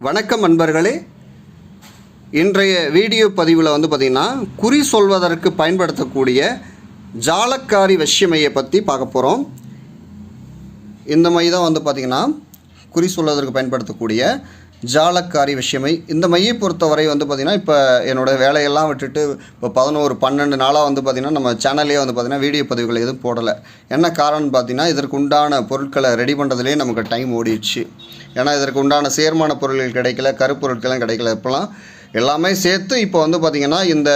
வணக்கம் அன்பர்களே இன்றைய வீடியோ பதிவில் வந்து பார்த்திங்கன்னா குறி சொல்வதற்கு பயன்படுத்தக்கூடிய ஜாலக்காரி வஷ்யமையை பற்றி பார்க்க போகிறோம் இந்த மை தான் வந்து பார்த்திங்கன்னா குறி சொல்வதற்கு பயன்படுத்தக்கூடிய ஜாலக்காரி விஷயமை. இந்த மையை பொறுத்தவரை வந்து பார்த்திங்கன்னா இப்போ என்னோடய வேலையெல்லாம் விட்டுட்டு இப்போ பதினோரு பன்னெண்டு நாளாக வந்து பார்த்திங்கன்னா நம்ம சேனல்லே வந்து பார்த்திங்கன்னா வீடியோ பதிவுகள் எதுவும் போடலை. என்ன காரணம்னு பார்த்தீங்கன்னா இதற்கு உண்டான பொருட்களை ரெடி பண்ணுறதுலேயே நமக்கு டைம் ஓடிடுச்சு. ஏன்னா இதற்கு உண்டான சேர்மான பொருட்கள் கிடைக்கல கருப்பொருட்களும் கிடைக்கல. இப்போலாம் எல்லாமே சேர்த்து இப்போ வந்து பார்த்திங்கன்னா இந்த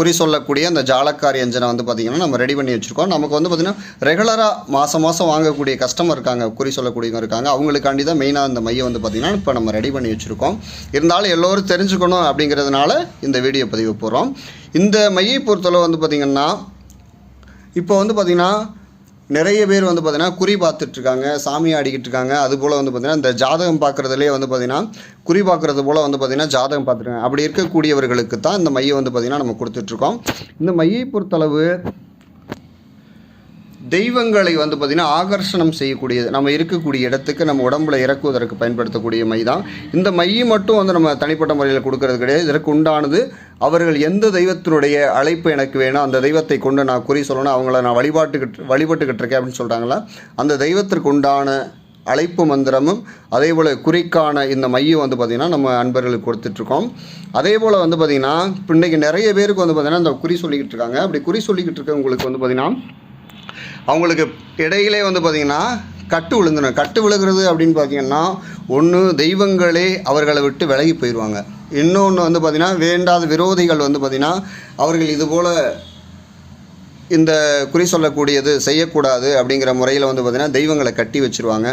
குறி சொல்லக்கூடிய அந்த ஜாலக்காரி எஞ்சனை வந்து பார்த்திங்கன்னா நம்ம ரெடி பண்ணி வச்சுருக்கோம். நமக்கு வந்து பார்த்திங்கன்னா ரெகுலராக மாதம் மாதம் வாங்கக்கூடிய கஸ்டமர் இருக்காங்க குறி சொல்லக்கூடியவங்க இருக்காங்க. அவங்களுக்காண்டி தான் மெயினாக இந்த மையம் வந்து பார்த்திங்கன்னா இப்போ நம்ம ரெடி பண்ணி வச்சுருக்கோம். இருந்தாலும் எல்லோரும் தெரிஞ்சுக்கணும் அப்படிங்கிறதுனால இந்த வீடியோ பதிவு போகிறோம் இந்த மையை பொறுத்தளவு வந்து பார்த்திங்கன்னா இப்போ வந்து பார்த்திங்கன்னா நிறைய பேர் வந்து பார்த்திங்கன்னா குறி பார்த்துட்ருக்காங்க சாமி ஆடிக்கிட்டு இருக்காங்க அது போல் வந்து பார்த்திங்கன்னா இந்த ஜாதகம் பார்க்குறதுலேயே வந்து பார்த்திங்கன்னா குறி பார்க்குறது போல் வந்து பார்த்திங்கன்னா ஜாதகம் பார்த்துருக்காங்க அப்படி இருக்கக்கூடியவர்களுக்கு தான் இந்த மையை வந்து பார்த்திங்கன்னா நம்ம கொடுத்துட்ருக்கோம். இந்த மையை பொறுத்தளவு தெய்வங்களை வந்து பார்த்திங்கன்னா ஆகர்ஷணம் செய்யக்கூடியது. நம்ம இருக்கக்கூடிய இடத்துக்கு நம்ம உடம்புல இறக்குவதற்கு பயன்படுத்தக்கூடிய மை தான் இந்த மையை மட்டும் வந்து நம்ம தனிப்பட்ட முறையில் கொடுக்கறது கிடையாது. இதற்கு உண்டானது அவர்கள் எந்த தெய்வத்தினுடைய அழைப்பு எனக்கு வேணும் அந்த தெய்வத்தை கொண்டு நான் குறி சொல்லணும் அவங்கள நான் வழிபாட்டுக்கிட்டு வழிபட்டுக்கிட்டு இருக்கேன் அப்படின்னு சொல்கிறாங்களா அந்த தெய்வத்திற்கு உண்டான அழைப்பு மந்திரமும் அதே போல் குறிக்கான இந்த மையம் வந்து பார்த்திங்கன்னா நம்ம அன்பர்களுக்கு கொடுத்துட்ருக்கோம். அதே போல் வந்து பார்த்திங்கன்னா இன்றைக்கி நிறைய பேருக்கு வந்து பார்த்திங்கன்னா இந்த குறி சொல்லிக்கிட்டு இருக்காங்க. அப்படி குறி சொல்லிக்கிட்டு இருக்கவங்களுக்கு வந்து பார்த்திங்கன்னா அவங்களுக்கு இடையிலே வந்து பார்த்திங்கன்னா கட்டு விழுந்துடும் கட்டு விழுகிறது அப்படின்னு பார்த்தீங்கன்னா ஒன்று தெய்வங்களே அவர்களை விட்டு விலகி போயிடுவாங்க இன்னொன்று வந்து பார்த்திங்கன்னா வேண்டாத விரோதிகள் வந்து பார்த்திங்கன்னா அவர்கள் இதுபோல் இந்த குறி சொல்லக்கூடியது செய்யக்கூடாது அப்படிங்கிற முறையில் வந்து பார்த்திங்கன்னா தெய்வங்களை கட்டி வச்சுருவாங்க.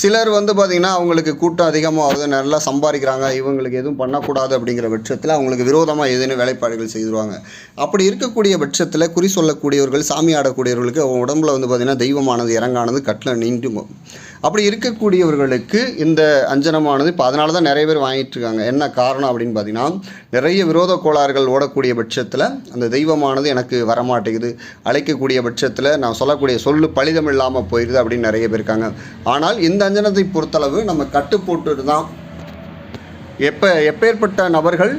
சிலர் வந்து பார்த்திங்கன்னா அவங்களுக்கு கூட்டம் அதிகமாக ஆகுது நல்லா சம்பாதிக்கிறாங்க இவங்களுக்கு எதுவும் பண்ணக்கூடாது அப்படிங்கிற பட்சத்தில் அவங்களுக்கு விரோதமாக ஏதேனும் வேலைப்பாடுகள் செய்திருவாங்க. அப்படி இருக்கக்கூடிய பட்சத்தில் குறி சொல்லக்கூடியவர்கள் சாமி ஆடக்கூடியவர்களுக்கு அவங்க உடம்புல வந்து பார்த்திங்கன்னா தெய்வமானது இறங்கானது கட்டில் நீண்டுங்க அப்படி இருக்கக்கூடியவர்களுக்கு இந்த அஞ்சனமானது இப்போ அதனால தான் நிறைய பேர் வாங்கிட்டு இருக்காங்க என்ன காரணம் அப்படின்னு பார்த்தீங்கன்னா நிறைய விரோத கோளாறுகள் ஓடக்கூடிய பட்சத்தில் அந்த தெய்வமானது எனக்கு வரமாட்டேங்குது. அழைக்கக்கூடிய பட்சத்தில் நான் சொல்லக்கூடிய சொல்லு பலிதம் இல்லாமல் போயிடுது அப்படின்னு நிறைய பேர் இருக்காங்க. ஆனால் இந்த அஞ்சனத்தை பொறுத்தளவு நம்ம கட்டு போட்டுட்டு தான் எப்போ எப்பேற்பட்ட நபர்கள்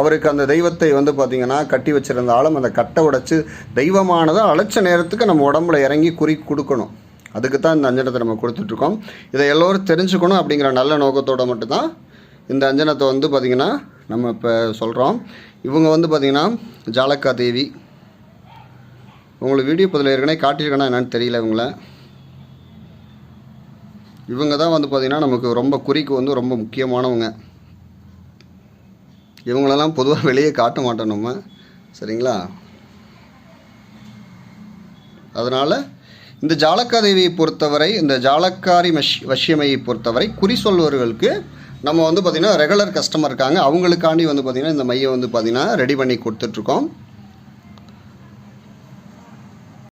அவருக்கு அந்த தெய்வத்தை வந்து பார்த்திங்கன்னா கட்டி வச்சுருந்தாலும் அந்த கட்டை உடைச்சி தெய்வமானதை அழைச்ச நேரத்துக்கு நம்ம உடம்புல இறங்கி குறி கொடுக்கணும். அதுக்கு தான் இந்த அஞ்சனத்தை நம்ம கொடுத்துட்ருக்கோம். இதை எல்லோரும் தெரிஞ்சுக்கணும் அப்படிங்கிற நல்ல நோக்கத்தோடு மட்டும்தான் இந்த அஞ்சனத்தை வந்து பார்த்திங்கன்னா நம்ம இப்போ சொல்கிறோம் இவங்க வந்து பார்த்திங்கன்னா ஜாலக்கா தேவி. உங்களுக்கு வீடியோ பதில் ஏற்கனவே காட்டியிருக்கேன்னா என்னென்னு தெரியல இவங்கள. இவங்க தான் வந்து பார்த்திங்கன்னா நமக்கு ரொம்ப குறிக்கு வந்து ரொம்ப முக்கியமானவங்க. இவங்களெல்லாம் பொதுவாக வெளியே காட்ட மாட்டோம் நம்ம. சரிங்களா? அதனால் இந்த ஜாலக்காதேவியை பொறுத்தவரை இந்த ஜாலக்காரி மஷ் வஷ்யமையை பொறுத்தவரை குறி சொல்வர்களுக்கு நம்ம வந்து பார்த்திங்கன்னா ரெகுலர் கஸ்டமர் இருக்காங்க. அவங்களுக்காண்டி வந்து பார்த்திங்கன்னா இந்த மையம் வந்து பார்த்திங்கன்னா ரெடி பண்ணி கொடுத்துட்ருக்கோம்.